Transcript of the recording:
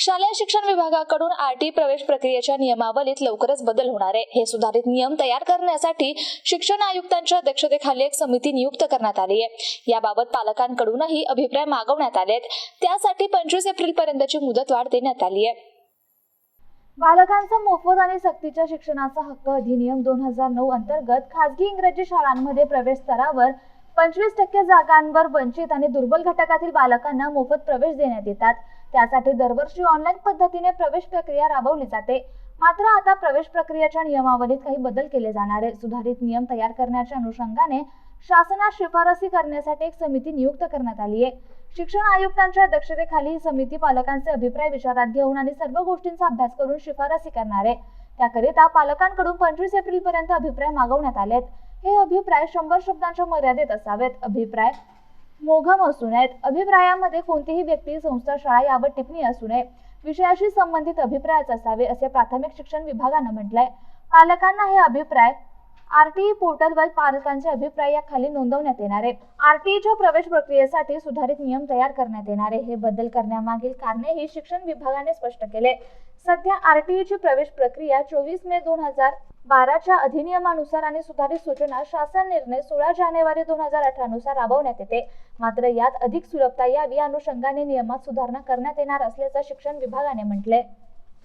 शालेय शिक्षण विभागाकडून आरटी प्रवेश प्रक्रियेच्या नियमावलीत लवकरच बदल होणार आहे. हे सुधारित नियम तयार करण्यासाठी शिक्षण आयुक्तांच्या अध्यक्षतेखाली एक समिती नियुक्त करण्यात आली आहे. याबाबत पालकांकडूनही अभिप्राय मागवण्यात आले आहेत. त्यासाठी पंचवीस एप्रिल पर्यंतची मुदतवाढ देण्यात आली आहे. बालकांचा मोफत आणि सक्तीच्या शिक्षणाचा हक्क अधिनियम दोन हजार नऊ अंतर्गत खासगी इंग्रजी शाळांमध्ये प्रवेश स्तरावर पंचवीस टक्के जागांवर वंचित आणि दुर्बल घटकातील बालकांना मोफत प्रवेश देण्यात येतात. त्यासाठी दरवर्षी ऑनलाईन पद्धतीने प्रवेश प्रक्रिया राबवली जाते. मात्र आता प्रवेश प्रक्रियेच्या नियमावलीत काही बदल केले जाणार आहे सुधारित नियम तयार करण्याच्या अनुषंगाने शासनात शिफारसी करण्यासाठी एक समिती नियुक्त करण्यात आली आहे. शिक्षण आयुक्तांच्या अध्यक्षतेखाली ही समिती पालकांचे अभिप्राय विचारात घेऊन आणि सर्व गोष्टींचा अभ्यास करून शिफारसी करणार आहे. त्याकरिता पालकांकडून पंचवीस एप्रिल पर्यंत अभिप्राय मागवण्यात आले आहेत. हे अभिप्राय शंभर शब्दांच्या मर्यादेत असावेत. अभिप्राय मोघम असू नयेत. अभिप्रायामध्ये कोणतीही व्यक्ती संस्था शाळा यावर टिप्पणी असू नये. विषयाशी संबंधित अभिप्रायच असावे असे प्राथमिक शिक्षण विभागानं म्हटलंय. पालकांना हे अभिप्राय आरटीई पोर्टलवर पालकांचे अभिप्राय या खाली नोंदवण्यात येणार आहे. आरटीईच्या प्रवेश प्रक्रियेसाठी सुधारित नियम तयार करण्यात येणार आहे. हे बदल करण्यामागील कारणे ही शिक्षण विभागाने स्पष्ट केले. सध्या आरटीईची प्रवेश प्रक्रिया चोवीस मे दोन हजार बाराच्या अधिनियमानुसार आणि सुधारित सूचना शासन निर्णय सोळा जानेवारी दोन हजार अठरा नुसार राबवण्यात येते. मात्र यात अधिक सुलभता यावी अनुषंगाने नियमात सुधारणा करण्यात येणार असल्याचं शिक्षण विभागाने म्हटले